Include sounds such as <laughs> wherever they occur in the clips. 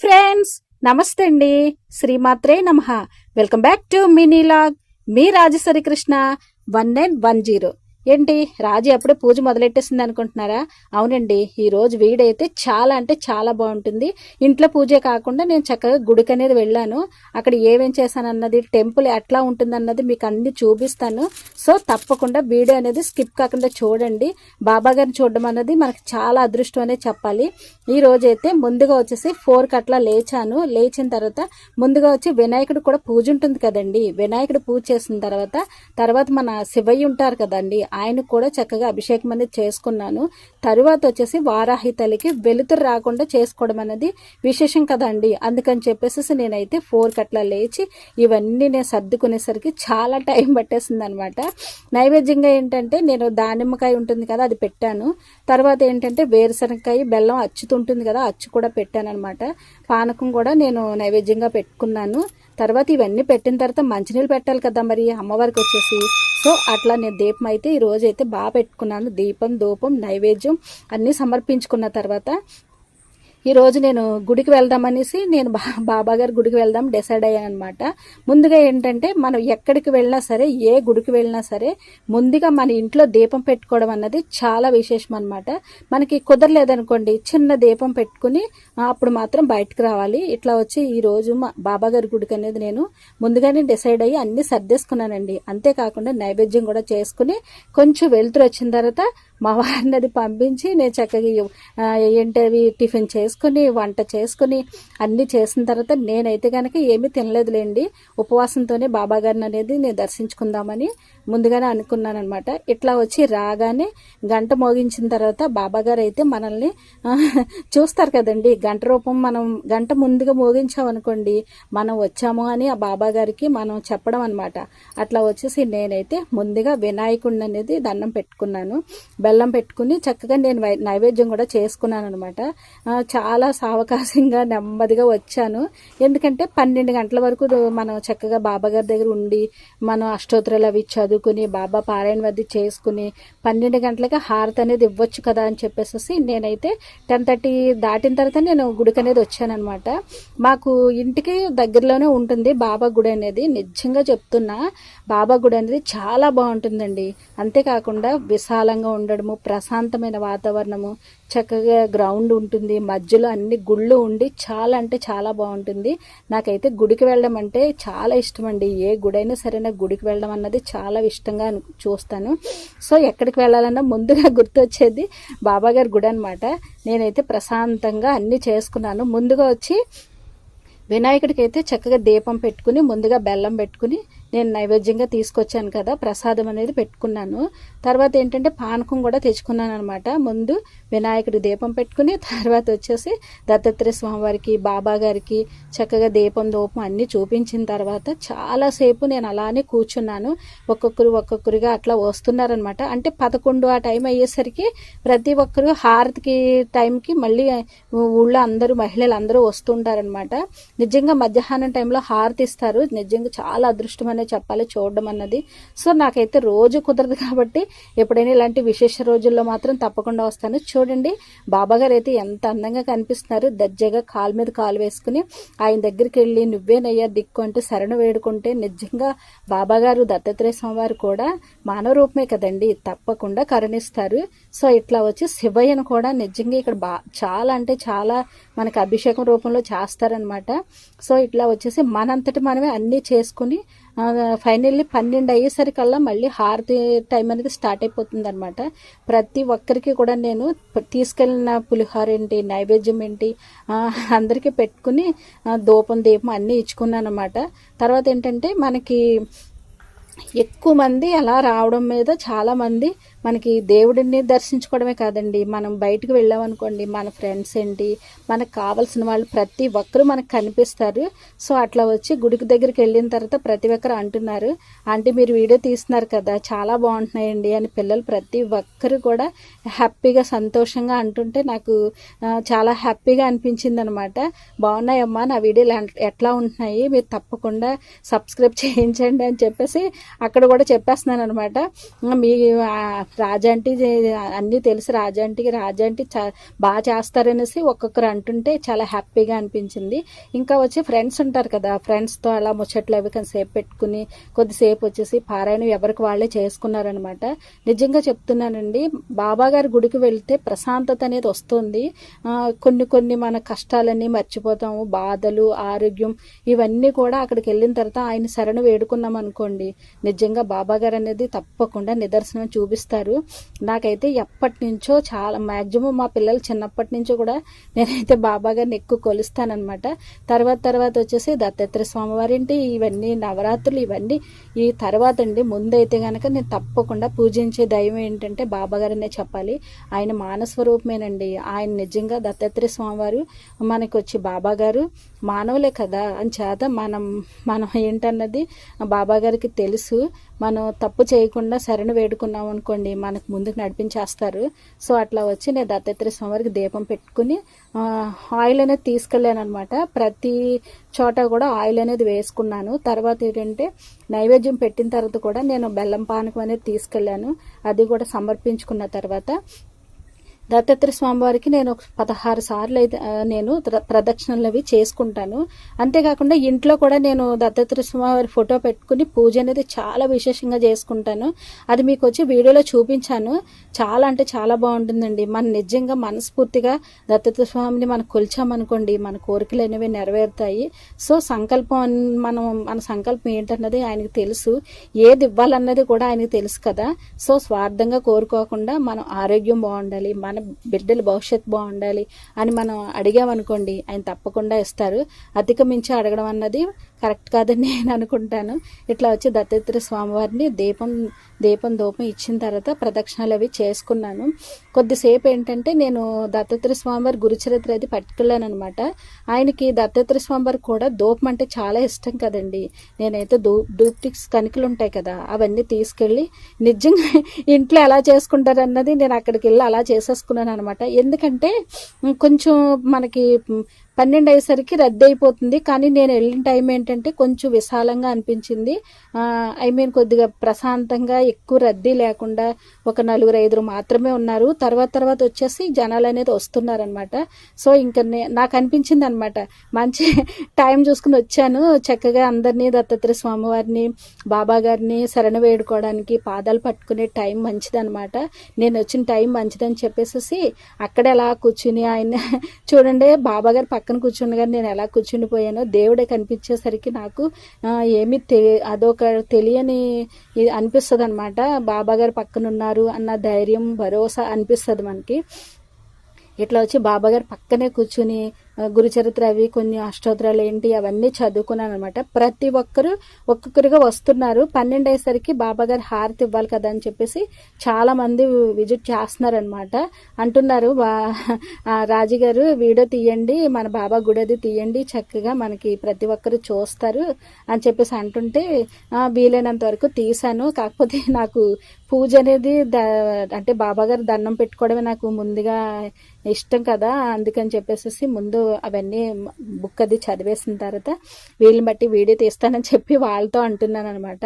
Friends నమస్తే అండి. శ్రీమాత్రే నమ. Welcome back to mini vlog. Me Rajashree Krishna one nine one zero. ఏంటి? రాజు అప్పుడే పూజ మొదలెట్టేసింది అనుకుంటున్నారా? అవునండి ఈరోజు వీడైతే చాలా అంటే చాలా బాగుంటుంది. ఇంట్లో పూజే కాకుండా నేను చక్కగా గుడికి అనేది వెళ్ళాను. అక్కడ ఏమేం చేశాను అన్నది టెంపుల్ ఎట్లా ఉంటుంది అన్నది మీకు అన్ని చూపిస్తాను. సో తప్పకుండా వీడియో అనేది స్కిప్ కాకుండా చూడండి. బాబా గారిని చూడడం అన్నది మనకు చాలా అదృష్టం అనే చెప్పాలి. ఈ రోజు అయితే ముందుగా వచ్చేసి ఫోర్ అట్లా లేచాను. లేచిన తర్వాత ముందుగా వచ్చి వినాయకుడు కూడా పూజ ఉంటుంది కదండి. వినాయకుడు పూజ చేసిన తర్వాత తర్వాత మన శివయ్య ఉంటారు కదండి ఆయనకు కూడా చక్కగా అభిషేకం అనేది చేసుకున్నాను. తరువాత వచ్చేసి వారాహి తల్లికి వెలుతురు రాకుండా చేసుకోవడం అనేది విశేషం కదండి. అందుకని చెప్పేసి నేనైతే ఫోర్ కట్లా లేచి ఇవన్నీ నేను సర్దుకునేసరికి చాలా టైం పట్టేసింది అనమాట నైవేద్యంగా ఏంటంటే నేను దానిమ్మకాయ ఉంటుంది కదా అది పెట్టాను. తర్వాత ఏంటంటే వేరుశనగకాయ బెల్లం అచ్చుతుంటుంది కదా అచ్చు కూడా పెట్టాను అనమాట పానకం కూడా నేను నైవేద్యంగా పెట్టుకున్నాను. తర్వాత ఇవన్నీ పెట్టిన తర్వాత మంచినీళ్ళు పెట్టాలి కదా మరి అమ్మవారికి వచ్చేసి. సో అట్లా నేను దీపం అయితే ఈ అయితే బాగా పెట్టుకున్నాను. దీపం ధూపం నైవేద్యం అన్నీ సమర్పించుకున్న తర్వాత ఈ రోజు నేను గుడికి వెళ్దాం అనేసి నేను బా బాబా గారి గుడికి వెళ్దాం డిసైడ్ అయ్యాను అనమాట ముందుగా ఏంటంటే మనం ఎక్కడికి వెళ్ళినా సరే ఏ గుడికి వెళ్ళినా సరే ముందుగా మన ఇంట్లో దీపం పెట్టుకోవడం అన్నది చాలా విశేషం అనమాట మనకి కుదరలేదనుకోండి చిన్న దీపం పెట్టుకుని అప్పుడు మాత్రం బయటకు రావాలి. ఇట్లా వచ్చి ఈ రోజు మా బాబా గారి గుడికి అనేది నేను ముందుగానే డిసైడ్ అయ్యి అన్ని సర్దేసుకున్నానండి. అంతేకాకుండా నైవేద్యం కూడా చేసుకుని కొంచెం వెలుతురు వచ్చిన తర్వాత మా వారిని అది పంపించి నేను చక్కగా ఏంటవి? టిఫిన్ చేసుకుని వంట చేసుకుని అన్నీ చేసిన తర్వాత నేనైతే కనుక ఏమీ తినలేదులేండి. ఉపవాసంతోనే బాబాగారిని అనేది నేను దర్శించుకుందామని ముందుగానే అనుకున్నాను అనమాట ఇట్లా వచ్చి రాగానే గంట మోగించిన తర్వాత బాబాగారు అయితే మనల్ని చూస్తారు కదండి. గంట రూపం మనం గంట ముందుగా మోగించామనుకోండి మనం వచ్చాము అని ఆ బాబాగారికి మనం చెప్పడం అనమాట అట్లా వచ్చేసి నేనైతే ముందుగా వినాయకుడిని అనేది దండం పెట్టుకున్నాను. బెల్లం పెట్టుకుని చక్కగా నేను వై- నైవేద్యం కూడా చేసుకున్నాను అనమాట చాలా సావకాశంగా నెమ్మదిగా వచ్చాను. ఎందుకంటే పన్నెండు గంటల వరకు మనం చక్కగా బాబా గారి దగ్గర ఉండి మనం అష్టోత్తరాలు అవి చదువుకుని బాబా పారాయణ వద్ద చేసుకుని పన్నెండు గంటలకి హారతి అనేది ఇవ్వచ్చు కదా అని చెప్పేసి నేనైతే టెన్ థర్టీ దాటిన తర్వాత నేను గుడికి అనేది వచ్చానమాట మాకు ఇంటికి దగ్గరలోనే ఉంటుంది బాబా గుడి అనేది. నిజంగా చెప్తున్నా బాబా గుడి అనేది చాలా బాగుంటుందండి. అంతేకాకుండా విశాలంగా ఉండడం ఉండడము ప్రశాంతమైన వాతావరణము చక్కగా గ్రౌండ్ ఉంటుంది మధ్యలో అన్ని గుళ్ళు ఉండి చాలా అంటే చాలా బాగుంటుంది. నాకైతే గుడికి వెళ్ళడం అంటే చాలా ఇష్టం అండి ఏ గుడైనా సరే నాకు గుడికి వెళ్ళడం అన్నది చాలా ఇష్టంగా చూస్తాను. సో ఎక్కడికి వెళ్ళాలన్నా ముందుగా <laughs> గుర్తొచ్చేది బాబాగారి గుడి అనమాట నేనైతే ప్రశాంతంగా అన్నీ చేసుకున్నాను. ముందుగా వచ్చి వినాయకుడికి అయితే చక్కగా దీపం పెట్టుకుని ముందుగా బెల్లం పెట్టుకుని నేను నైవేద్యంగా తీసుకొచ్చాను కదా ప్రసాదం అనేది పెట్టుకున్నాను. తర్వాత ఏంటంటే పానకం కూడా తెచ్చుకున్నాను అనమాట ముందు వినాయకుడి దీపం పెట్టుకుని <laughs> తర్వాత వచ్చేసి దత్తాత్రేయ స్వామివారికి బాబా గారికి చక్కగా దీపం దూపం అన్నీ చూపించిన తర్వాత చాలాసేపు నేను అలానే కూర్చున్నాను. ఒక్కొక్కరు ఒక్కొక్కరుగా అట్లా వస్తున్నారనమాట అంటే పదకొండు ఆ టైం అయ్యేసరికి ప్రతి ఒక్కరు హారతికి టైంకి మళ్ళీ ఊళ్ళో అందరూ మహిళలు అందరూ వస్తుంటారనమాట నిజంగా మధ్యాహ్నం టైంలో హారతి ఇస్తారు. నిజంగా చాలా అదృష్టం అనే చెప్పాలి చూడడం అన్నది. సో నాకైతే రోజు కుదరదు కాబట్టి ఎప్పుడైనా ఇలాంటి విశేష రోజుల్లో మాత్రం తప్పకుండా వస్తాను. చూడండి బాబా గారు అయితే ఎంత అందంగా కనిపిస్తున్నారు. దర్జాగా కాలు మీద కాలు వేసుకుని ఆయన దగ్గరికి వెళ్ళి నువ్వేనయ్యా దిక్కు అంటూ శరణు వేడుకుంటే నిజంగా బాబాగారు దత్తాత్రేయ స్వామివారు కూడా మానవ రూపమే కదండి తప్పకుండా కరుణిస్తారు. సో ఇట్లా వచ్చి శివయ్యను కూడా నిజంగా ఇక్కడ బా చాలా అంటే చాలా మనకి అభిషేకం రూపంలో చేస్తారనమాట సో ఇట్లా వచ్చేసి మనంతటి మనమే అన్నీ చేసుకుని ఫైనల్లీ పన్నెండు అయ్యేసరికల్లా మళ్ళీ హారతి టైం అనేది స్టార్ట్ అయిపోతుంది అనమాట ప్రతి ఒక్కరికి కూడా నేను తీసుకెళ్ళిన పులిహోర ఏంటి నైవేద్యం ఏంటి అందరికీ పెట్టుకుని దూపం దీపం అన్నీ ఇచ్చుకున్నాను అనమాట తర్వాత ఏంటంటే మనకి ఎక్కువ మంది అలా రావడం మీద చాలామంది మనకి దేవుడిని దర్శించుకోవడమే కాదండి. మనం బయటకు వెళ్ళామనుకోండి మన ఫ్రెండ్స్ ఏంటి మనకు కావాల్సిన వాళ్ళు ప్రతి ఒక్కరు మనకు కనిపిస్తారు. సో అట్లా వచ్చి గుడికి దగ్గరికి వెళ్ళిన తర్వాత ప్రతి ఒక్కరు అంటున్నారు అంటే మీరు వీడియో తీస్తున్నారు కదా చాలా బాగుంటున్నాయండి అని పిల్లలు ప్రతి ఒక్కరు కూడా హ్యాపీగా సంతోషంగా అంటుంటే నాకు చాలా హ్యాపీగా అనిపించింది అనమాట బాగున్నాయమ్మా నా వీడియోలు ఎట్లా ఉంటున్నాయి? మీరు తప్పకుండా సబ్స్క్రైబ్ చేయించండి అని చెప్పేసి అక్కడ కూడా చెప్పేస్తున్నాను అనమాట మీ రాజాంటి అన్నీ తెలుసు. రాజాంటికి రాజాంటి చా బాగా చేస్తారనేసి ఒక్కొక్కరు అంటుంటే చాలా హ్యాపీగా అనిపించింది. ఇంకా వచ్చి ఫ్రెండ్స్ ఉంటారు కదా ఫ్రెండ్స్తో అలా ముచ్చట్లు అవి సేపు పెట్టుకుని కొద్దిసేపు వచ్చేసి పారాయణం ఎవరికి వాళ్ళే చేసుకున్నారనమాట. నిజంగా చెప్తున్నానండి బాబా గారి గుడికి వెళ్తే ప్రశాంతత అనేది వస్తుంది. కొన్ని కొన్ని మన కష్టాలన్నీ మర్చిపోతాము బాధలు ఆరోగ్యం ఇవన్నీ కూడా అక్కడికి వెళ్ళిన తర్వాత ఆయన శరణు వేడుకున్నాం అనుకోండి నిజంగా బాబా గారు అనేది తప్పకుండా నిదర్శనం చూపిస్తారు. నాకైతే ఎప్పటి నుంచో చాలా మ్యాక్సిమం మా పిల్లలు చిన్నప్పటి నుంచో కూడా నేనైతే బాబా గారిని ఎక్కువ కొలుస్తానమాట తర్వాత తర్వాత వచ్చేసి దత్తాత్రేయ స్వామివారింటి ఇవన్నీ నవరాత్రులు ఇవన్నీ. ఈ తర్వాత అండి ముందైతే కనుక నేను తప్పకుండా పూజించే దైవం ఏంటంటే బాబాగారనే చెప్పాలి. ఆయన మానస్వరూపమేనండి. ఆయన నిజంగా దత్తాత్రేయ స్వామివారు మనకు వచ్చి బాబాగారు మానవులే కదా. అని చేత మనం మనం ఏంటన్నది బాబా గారికి తెలుసు. మనం తప్పు చేయకుండా శరణు వేడుకున్నాం అనుకోండి మనకు ముందుకు నడిపించేస్తారు. సో అట్లా వచ్చి నేను దత్తాత్రేయ స్వామివారికి దీపం పెట్టుకుని ఆయిల్ అనేది తీసుకెళ్ళాను అనమాట ప్రతి చోట కూడా ఆయిల్ అనేది వేసుకున్నాను. తర్వాత ఏంటంటే నైవేద్యం పెట్టిన తర్వాత కూడా నేను బెల్లం పానకం అనేది తీసుకెళ్ళాను. అది కూడా సమర్పించుకున్న తర్వాత దత్తాత్రేయ స్వామివారికి నేను ఒక పదహారు సార్లు అయితే నేను ప్ర- ప్రదక్షిణలు అవి చేసుకుంటాను. అంతేకాకుండా ఇంట్లో కూడా నేను దత్తాత్రేయ స్వామివారి ఫోటో పెట్టుకుని పూజ అనేది చాలా విశేషంగా చేసుకుంటాను. అది మీకు వచ్చి వీడియోలో చూపించాను. చాలా అంటే చాలా బాగుంటుందండి. మన నిజంగా మనస్ఫూర్తిగా దత్తాత్రేయ స్వామిని మనం కొలిచామనుకోండి మన కోరికలు అనేవి నెరవేరుతాయి. సో సంకల్పం మనం మన సంకల్పం ఏంటన్నది ఆయనకు తెలుసు. ఏది ఇవ్వాలన్నది కూడా ఆయనకు తెలుసు కదా. సో స్వార్థంగా కోరుకోకుండా మనం ఆరోగ్యం బాగుండాలి మన బిడ్డల భవిష్యత్తు బాగుండాలి అని మనం అడిగామనుకోండి ఆయన తప్పకుండా ఇస్తారు. అధికమించి అడగడం అన్నది కరెక్ట్ కాదని నేను అనుకుంటాను. ఇట్లా వచ్చి దత్తాత్రేయ స్వామివారిని దీపం దీపం దూపం ఇచ్చిన తర్వాత ప్రదక్షిణలు అవి చేసుకున్నాను. కొద్దిసేపు ఏంటంటే నేను దత్తాత్రేయ స్వామివారి గురుచరిత్ర అది పట్టుకెళ్ళాను అనమాట ఆయనకి దత్తాత్రేయ స్వామివారి కూడా దూపం అంటే చాలా ఇష్టం కదండి. నేనైతే దూ డూప్టిక్స్ కణికలు ఉంటాయి కదా అవన్నీ తీసుకెళ్ళి నిజంగా ఇంట్లో ఎలా చేసుకుంటారు అన్నది నేను అక్కడికి వెళ్ళి అలా చేసేసుకున్నాను అనమాట ఎందుకంటే కొంచెం మనకి పన్నెండు అయ్యేసరికి రద్దీ అయిపోతుంది కానీ నేను వెళ్ళిన టైం ఏంటంటే కొంచెం విశాలంగా అనిపించింది. ఐ మీన్ కొద్దిగా ప్రశాంతంగా ఎక్కువ రద్దీ లేకుండా ఒక నలుగురు ఐదురు మాత్రమే ఉన్నారు. తర్వాత తర్వాత వచ్చేసి జనాలు అనేది వస్తున్నారనమాట సో ఇంకా నే- నాకు అనిపించింది అనమాట మంచి టైం చూసుకుని వచ్చాను. చక్కగా అందరినీ దత్తాత్రేయ స్వామివారిని బాబా గారిని శరణ వేడుకోవడానికి పాదాలు పట్టుకునే టైం మంచిదనమాట నేను వచ్చిన టైం మంచిదని చెప్పేసి అక్కడ ఎలా కూర్చుని ఆయన చూడండి బాబాగారు పక్క పక్కన కూర్చుని కానీ నేను ఎలా కూర్చుని పోయానో దేవుడే కనిపించేసరికి నాకు ఏమి తె అదొక తెలియని అనిపిస్తుంది అనమాట బాబా గారు పక్కన ఉన్నారు అన్న ధైర్యం భరోసా అనిపిస్తుంది మనకి. ఇట్లా వచ్చి బాబాగారు పక్కనే కూర్చుని గురుచరిత్ర అవి కొన్ని అష్టోత్తరాలు ఏంటి అవన్నీ చదువుకున్నాను అనమాట ప్రతి ఒక్కరు ఒక్కొక్కరుగా వస్తున్నారు. పన్నెండు అయ్యేసరికి బాబా గారు హారతి ఇవ్వాలి కదా అని చెప్పేసి చాలా మంది విజిట్ చేస్తున్నారు అనమాట అంటున్నారు "వా- రాజు గారు వీడియో తీయండి మన బాబా గుడి అది తీయండి చక్కగా మనకి ప్రతి ఒక్కరు చూస్తారు అని చెప్పేసి అంటుంటే వీలైనంత వరకు తీశాను. కాకపోతే నాకు పూజ అనేది అంటే బాబా గారు దండం పెట్టుకోవడమే నాకు ముందుగా ఇష్టం కదా అందుకని చెప్పేసి ముందు అవన్నీ బుక్ అది చదివేసిన తర్వాత వీళ్ళని బట్టి వీడియో తీస్తానని చెప్పి వాళ్ళతో అంటున్నాను అనమాట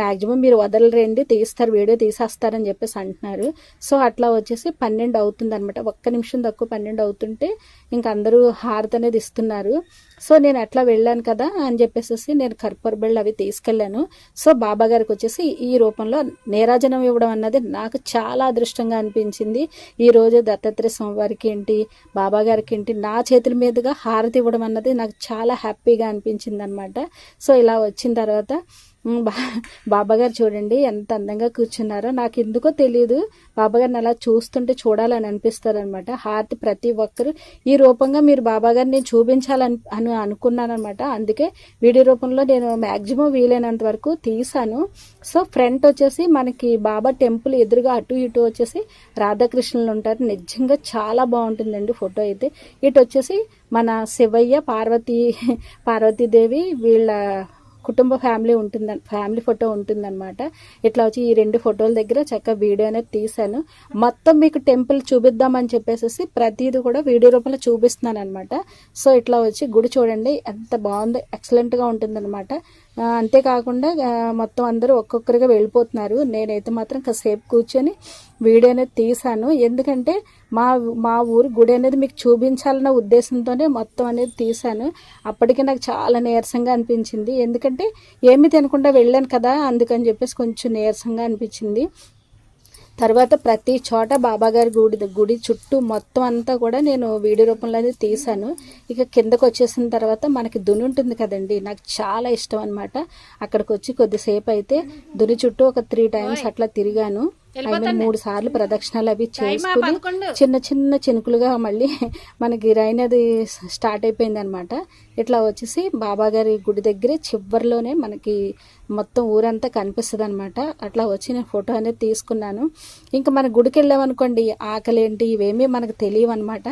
మ్యాక్సిమం మీరు వదలరండి తీస్తారు వీడియో తీసేస్తారని చెప్పేసి అంటున్నారు. సో అట్లా వచ్చేసి పన్నెండు అవుతుంది అనమాట ఒక్క నిమిషం తక్కువ పన్నెండు అవుతుంటే ఇంక అందరూ హారతి అనేది ఇస్తున్నారు. సో నేను అట్లా వెళ్ళాను కదా అని చెప్పేసి నేను కర్పూర బిళ్ళ అవి తీసుకెళ్ళాను. సో బాబా గారికి వచ్చేసి ఈ రూపంలో నేరాజనం ఇవ్వడం అన్నది నాకు చాలా అదృష్టంగా అనిపించింది. ఈ రోజు దత్తాత్రేయ స్వామివారికి ఏంటి బాబా గారికి ఏంటి నా చేతుల మీదుగా హారతి ఇవ్వడం అన్నది నాకు చాలా హ్యాపీగా అనిపించింది అనమాట సో ఇలా వచ్చిన తర్వాత బాబాగారు బా చూడండి ఎంత అందంగా కూర్చున్నారో. నాకు ఎందుకో తెలియదు బాబాగారిని అలా చూస్తుంటే చూడాలని అనిపిస్తారు అనమాట ప్రతి ఒక్కరు ఈ రూపంగా మీరు బాబాగారిని నేను చూపించాలని అని అనుకున్నాను అనమాట అందుకే వీడియో రూపంలో నేను మ్యాక్సిమం వీలైనంత వరకు తీసాను సో ఫ్రంట్ వచ్చేసి మనకి బాబా టెంపుల్ ఎదురుగా అటు ఇటు వచ్చేసి రాధాకృష్ణులు ఉంటారు. నిజంగా చాలా బాగుంటుందండి ఫోటో అయితే. ఇటు వచ్చేసి మన శివయ్య పార్వతీ పార్వతీదేవి వీళ్ళ కుటుంబ ఫ్యామిలీ ఉంటుంది ఫ్యామిలీ ఫోటో ఉంటుందన్నమాట. ఇట్లా వచ్చి ఈ రెండు ఫోటోల దగ్గర చక్కగా వీడియో అనేది తీశాను. మొత్తం మీకు టెంపుల్ చూపిద్దామని చెప్పేసి ప్రతిదీ కూడా వీడియో రూపంలో చూపిస్తున్నాను అనమాట సో ఇట్లా వచ్చి గుడి చూడండి. ఎంత బాగుందో ఎక్సలెంట్గా ఉంటుందన్నమాట. అంతేకాకుండా మొత్తం అందరూ ఒక్కొక్కరిగా వెళ్ళిపోతున్నారు. నేనైతే మాత్రం కాసేపు కూర్చొని వీడియో అనేది తీశాను. ఎందుకంటే మా మా ఊరి గుడి అనేది మీకు చూపించాలన్న ఉద్దేశంతోనే మొత్తం అనేది తీశాను. అప్పటికే నాకు చాలా నీరసంగా అనిపించింది. ఎందుకంటే ఏమి తినకుండా వెళ్ళాను కదా అందుకని చెప్పేసి కొంచెం నీరసంగా అనిపించింది. తర్వాత ప్రతి చోట బాబాగారి గుడి గుడి చుట్టూ మొత్తం అంతా కూడా నేను వీడియో రూపంలో అనేది తీశాను. ఇక కిందకు వచ్చేసిన తర్వాత మనకి దుని ఉంటుంది కదండి నాకు చాలా ఇష్టం అనమాట అక్కడికి వచ్చి కొద్దిసేపు అయితే దుని చుట్టూ ఒక త్రీ టైమ్స్ అట్లా తిరిగాను. మూడు సార్లు ప్రదక్షిణాలు అవి చేసుకుని చిన్న చిన్న చినుకులుగా మళ్ళీ <laughs> మనకి రైన్ అది స్టార్ట్ అయిపోయింది అనమాట ఇట్లా వచ్చేసి బాబాగారి గుడి దగ్గరే చివరిలోనే మనకి మొత్తం ఊరంతా కనిపిస్తుంది అనమాట అట్లా వచ్చి నేను ఫోటో అనేది తీసుకున్నాను. ఇంకా మన గుడికి వెళ్ళామనుకోండి ఆకలేంటి ఇవేమీ మనకు తెలియవు అనమాట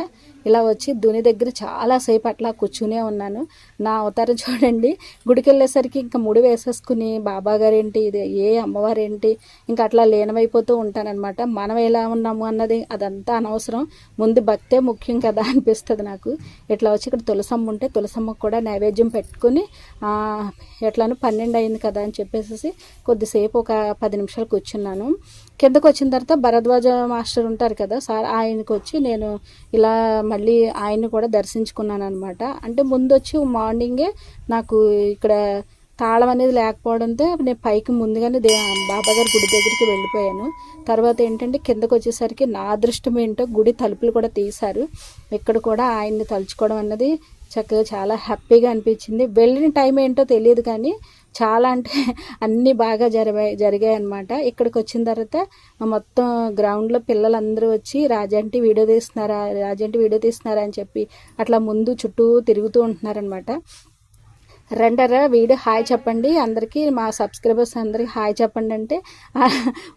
ఇలా వచ్చి దుని దగ్గర చాలాసేపు అట్లా కూర్చునే ఉన్నాను. నా అవతారం చూడండి గుడికి వెళ్ళేసరికి ఇంకా ముడి వేసేసుకుని బాబా ఇది ఏ అమ్మవారేంటి ఇంకా అట్లా లీనమైపోతూ ఉంటానన్నమాట. మనం ఎలా ఉన్నాము అన్నది అదంతా అనవసరం. ముందు భక్తే ముఖ్యం కదా అనిపిస్తుంది నాకు. ఇట్లా వచ్చి ఇక్కడ తులసమ్మ ఉంటే కూడా నైవేద్యం పెట్టుకుని ఆ, పన్నెండు అయింది కదా అని చెప్పేసి కొద్దిసేపు ఒక పది నిమిషాలు కూర్చున్నాను. కిందకు వచ్చిన తర్వాత భరద్వాజ మాస్టర్ ఉంటారు కదా సార్ ఆయనకు వచ్చి నేను ఇలా మళ్ళీ ఆయన్ని కూడా దర్శించుకున్నాను అనమాట అంటే ముందు వచ్చి మార్నింగే నాకు ఇక్కడ తాళం అనేది లేకపోవడంతో నేను పైకి ముందుగానే దే బాబాగారి గుడి దగ్గరికి వెళ్ళిపోయాను. తర్వాత ఏంటంటే కిందకు వచ్చేసరికి నా అదృష్టం ఏంటో గుడి తలుపులు కూడా తీశారు. ఇక్కడ కూడా ఆయన్ని తలుచుకోవడం అన్నది చక్కగా చాలా హ్యాపీగా అనిపించింది. వెళ్ళిన టైం ఏంటో తెలియదు కానీ చాలా అంటే <laughs> అన్నీ బాగా జరిగాయి జరిగాయి అనమాట ఇక్కడికి వచ్చిన తర్వాత మొత్తం గ్రౌండ్లో పిల్లలందరూ వచ్చి రాజంటి వీడియో తీస్తున్నారా? రాజంటి వీడియో తీస్తున్నారా? అని చెప్పి అట్లా ముందు చుట్టూ తిరుగుతూ ఉంటున్నారనమాట రెండరా వీడియో హాయ్ చెప్పండి. అందరికీ మా సబ్స్క్రైబర్స్ అందరికీ హాయ్ చెప్పండి అంటే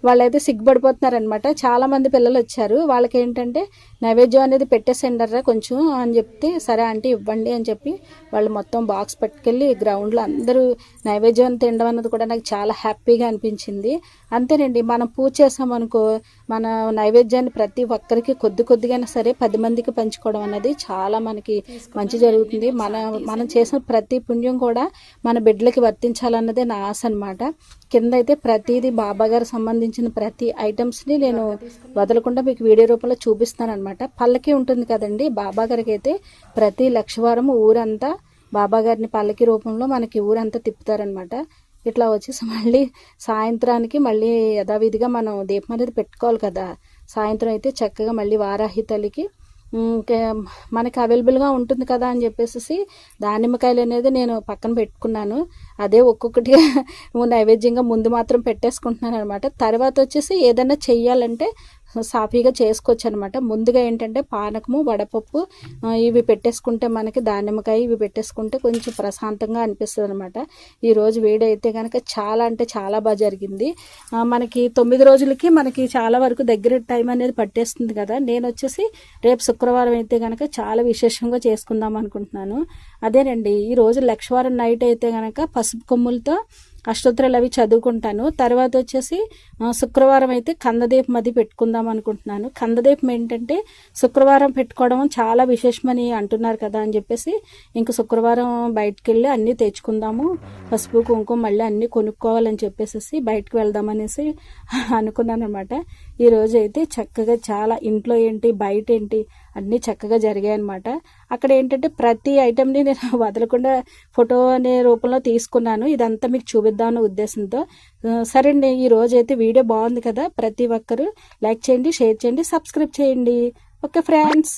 వాళ్ళైతే సిగ్గుపడిపోతున్నారనమాట చాలామంది పిల్లలు వచ్చారు. వాళ్ళకి ఏంటంటే నైవేద్యం అనేది పెట్టేసండర్రా కొంచెం అని చెప్తే సరే ఆంటీ ఇవ్వండి అని చెప్పి వాళ్ళు మొత్తం బాక్స్ పట్టుకెళ్ళి గ్రౌండ్లో అందరూ నైవేద్యం తినడం అన్నది కూడా నాకు చాలా హ్యాపీగా అనిపించింది. అంతేనండి మనం పూజ చేసామనుకో మన నైవేద్యాన్ని ప్రతి ఒక్కరికి కొద్ది కొద్దిగైనా సరే పది మందికి పంచుకోవడం అనేది చాలా మనకి మంచి జరుగుతుంది. మన మనం చేసిన ప్రతి పుణ్యం కూడా మన బిడ్డలకి వర్తించాలన్నదే నా ఆశ అనమాట కింద అయితే ప్రతిదీ బాబాగారు సంబంధించిన ప్రతి ఐటమ్స్ని నేను వదలకుండా మీకు వీడియో రూపంలో చూపిస్తానమాట పల్లకి ఉంటుంది కదండి బాబాగారికి అయితే ప్రతి లక్షవారం ఊరంతా బాబాగారిని పల్లకి రూపంలో మనకి ఊరంతా తిప్పుతారనమాట ఇట్లా వచ్చేసి మళ్ళీ సాయంత్రానికి మళ్ళీ యథావిధిగా మనం దీపం అనేది పెట్టుకోవాలి కదా. సాయంత్రం అయితే చక్కగా మళ్ళీ వారాహి తల్లికి మనకి అవైలబుల్గా ఉంటుంది కదా అని చెప్పేసి దానిమ్మకాయలు అనేది నేను పక్కన పెట్టుకున్నాను. అదే ఒక్కొక్కటిగా <laughs> నైవేద్యంగా ముందు మాత్రం పెట్టేసుకుంటున్నాను అనమాట తర్వాత వచ్చేసి ఏదైనా చెయ్యాలంటే సాఫీగా చేసుకోవచ్చు అనమాట ముందుగా ఏంటంటే పానకము వడపప్పు ఇవి పెట్టేసుకుంటే మనకి దానిమ్మకాయ ఇవి పెట్టేసుకుంటే కొంచెం ప్రశాంతంగా అనిపిస్తుంది అనమాట ఈరోజు వేడి అయితే కనుక చాలా అంటే చాలా బాగా జరిగింది. మనకి తొమ్మిది రోజులకి మనకి చాలా వరకు దగ్గర టైం అనేది పట్టేస్తుంది కదా. నేను వచ్చేసి రేపు శుక్రవారం అయితే కనుక చాలా విశేషంగా చేసుకుందాం అనుకుంటున్నాను. అదేనండి ఈ రోజు లక్షవారం నైట్ అయితే కనుక పసుపు కొమ్ములతో అష్టోత్తరాలు అవి చదువుకుంటాను. తర్వాత వచ్చేసి శుక్రవారం అయితే కందదీపం అది పెట్టుకుందాం అనుకుంటున్నాను. కందదీపం ఏంటంటే శుక్రవారం పెట్టుకోవడం చాలా విశేషమని అంటున్నారు కదా అని చెప్పేసి ఇంక శుక్రవారం బయటకు వెళ్ళి అన్నీ తెచ్చుకుందాము. పసుపు కుంకుమ మళ్ళీ అన్నీ కొనుక్కోవాలని చెప్పేసి బయటకు వెళ్దామనేసి <laughs> అనుకున్నాను అనమాట ఈ అయితే చక్కగా చాలా ఇంట్లో ఏంటి బయట ఏంటి అన్నీ చక్కగా జరిగాయి అనమాట అక్కడ ఏంటంటే ప్రతి ఐటెంని నేను <laughs> వదలకుండా ఫోటో అనే రూపంలో తీసుకున్నాను. ఇదంతా మీకు చూపిద్దామన్న ఉద్దేశంతో. సరేండి సరే అండి ఈ అయితే వీడియో బాగుంది కదా. ప్రతి ఒక్కరు లైక్ చేయండి షేర్ చేయండి సబ్స్క్రైబ్ చేయండి. Okay friends.